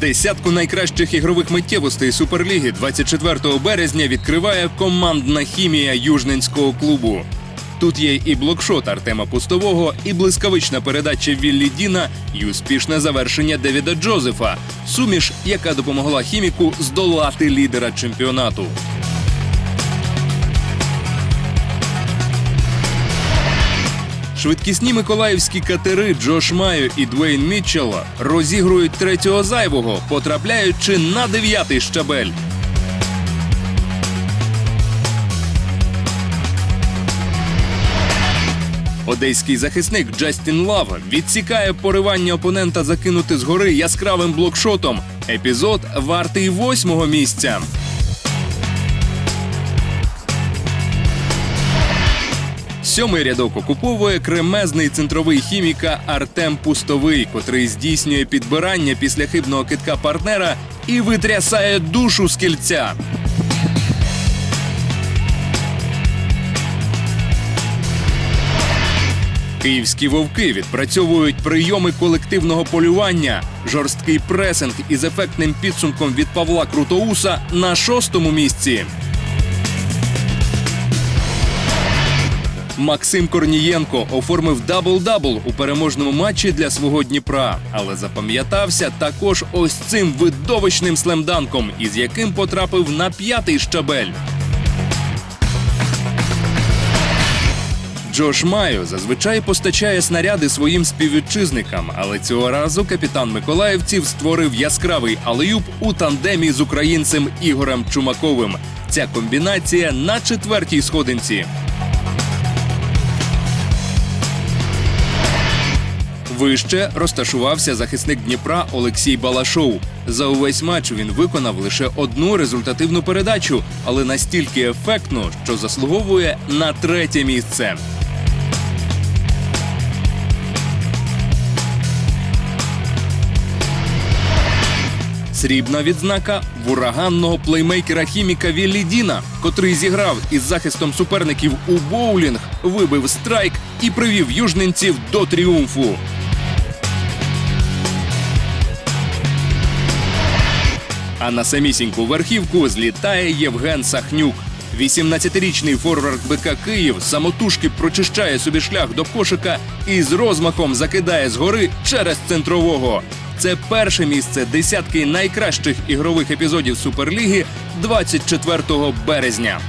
Десятку найкращих ігрових миттєвостей Суперліги 24 березня відкриває командна хімія Южненського клубу. Тут є і блокшот Артема Пустового, і блискавична передача Віллі Діна, і успішне завершення Девіда Джозефа. Суміш, яка допомогла хіміку здолати лідера чемпіонату. Швидкісні миколаївські катери Джош Майо і Двейн Мітчелл розігрують третього зайвого, потрапляючи на дев'ятий щабель. Одеський захисник Джастін Лав відсікає поривання опонента закинути згори яскравим блокшотом. Епізод вартий восьмого місця. Сьомий рядок окуповує кремезний центровий хіміка Артем Пустовий, котрий здійснює підбирання після хибного китка партнера і витрясає душу з кільця. Київські вовки відпрацьовують прийоми колективного полювання, жорсткий пресинг із ефектним підсумком від Павла Крутоуса на шостому місці. Максим Корнієнко оформив дабл-дабл у переможному матчі для свого Дніпра, але запам'ятався також ось цим видовищним слемданком, із яким потрапив на п'ятий щабель. Джош Майо зазвичай постачає снаряди своїм співвітчизникам, але цього разу капітан Миколаївців створив яскравий алеюб у тандемі з українцем Ігорем Чумаковим. Ця комбінація на четвертій сходинці. Вище розташувався захисник Дніпра Олексій Балашов. За увесь матч він виконав лише одну результативну передачу, але настільки ефектно, що заслуговує на третє місце. Срібна відзнака в ураганного плеймейкера хіміка Віллі Діна, котрий зіграв із захистом суперників у боулінг, вибив страйк і привів южненців до тріумфу. А на самісіньку верхівку злітає Євген Сахнюк. 18-річний форвард БК Київ самотужки прочищає собі шлях до кошика і з розмахом закидає згори через центрового. Це перше місце десятки найкращих ігрових епізодів Суперліги 24 березня.